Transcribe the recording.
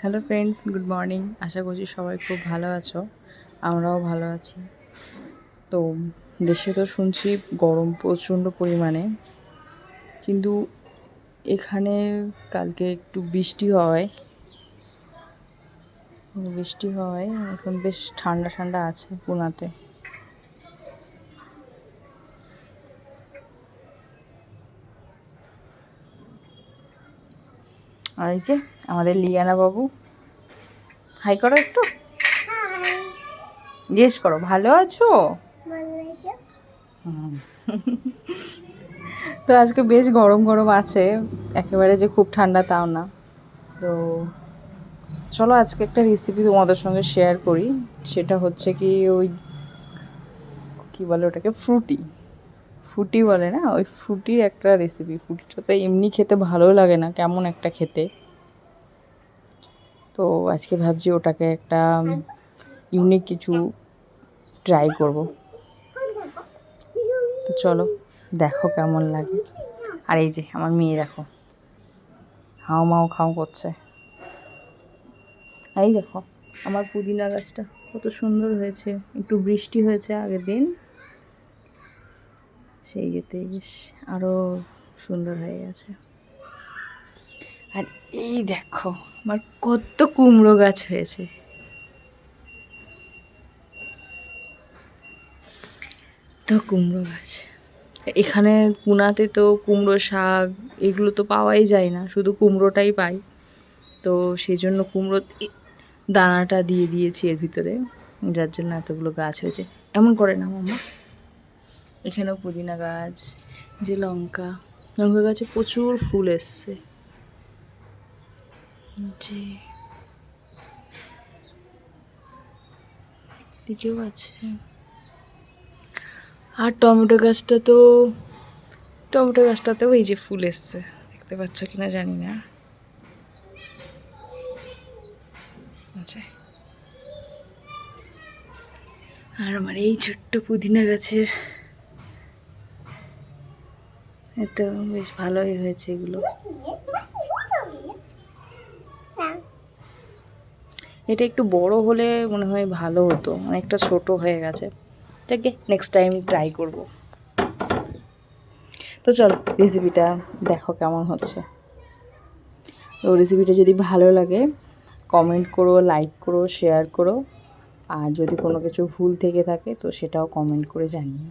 Hello friends good morning আশা করছি সবাই খুব ভালো আছো। আমরাও ভালো আছি। তো দেশে তো শুনছি গরম প্রচণ্ড পরিমাণে। কিন্তু এখানে কালকে একটু বৃষ্টি হয়। বৃষ্টি হয়, এখন বেশ ঠান্ডা ঠান্ডা আছে পুনাতে। আর এই যে আমাদের লিয়ানা বাবু। হাই করো একটু। জিজ্ঞেস করো। ভালো আছো? তো আজকে বেশ গরম গরম আছে। একেবারে যে খুব ঠান্ডা তাও না। তো চলো আজকে একটা রেসিপি তোমাদের সঙ্গে শেয়ার করি। সেটা হচ্ছে কি ওই কি বলে ওটাকে? ফ্রুটি ফুটি বলে না? ওই ফ্রুটির একটা রেসিপি ফ্রুটিটা তো এমনি খেতে ভালো লাগে না। কেমন একটা খেতে। তো আজকে ভাবছি ওটাকে একটা ইউনিক কিছু ট্রাই করব। তো চলো, দেখো কেমন লাগে। আর এই যে, আমার মেয়ে দেখো। হাও মাও খাও করছে। এই দেখো, আমার পুদিনা গাছটা কত সুন্দর হয়েছে। একটু বৃষ্টি হয়েছে আগের দিন। সেই যেতে বেশ আরও সুন্দর হয়ে গেছে। আর এই দেখো, আমার কত কুমড়ো গাছ হয়েছে। তো কুমড়ো গাছ। এখানে পুনাতে তো কুমড়ো শাক, এগুলো তো পাওয়াই যায় না, শুধু কুমড়োটাই পাই। তো সেই জন্য কুমড়ো দানাটা দিয়ে দিয়েছি এর ভিতরে, যার জন্য এতগুলো গাছ হয়েছে। এমন করে না মামা এখানেও পুদিনা গাছ, যে লঙ্কা। লঙ্কা গাছে প্রচুর ফুল এসছে। যে দিকেও আছে। আর টমেটো গাছটা তো, টমেটো গাছটাতেও এই যে ফুল এসছে, দেখতে পাচ্ছ কিনা জানি না। আচ্ছা। আর আমার এই ছোট্ট পুদিনা গাছের এ তো বেশ ভালোই হয়েছে এগুলো। এটা একটু বড় হলে মনে হয় ভালো হতো। অনেকটা ছোট হয়ে গেছে। ঠিক নেক্সট টাইম ট্রাই করব। তো চলো রেসিপিটা দেখো কেমন হচ্ছে। তো রেসিপিটা যদি ভালো লাগে কমেন্ট করো লাইক করো শেয়ার করো। আর যদি কোনো কিছু ভুল থেকে থাকে, তো সেটাও কমেন্ট করে জানিও।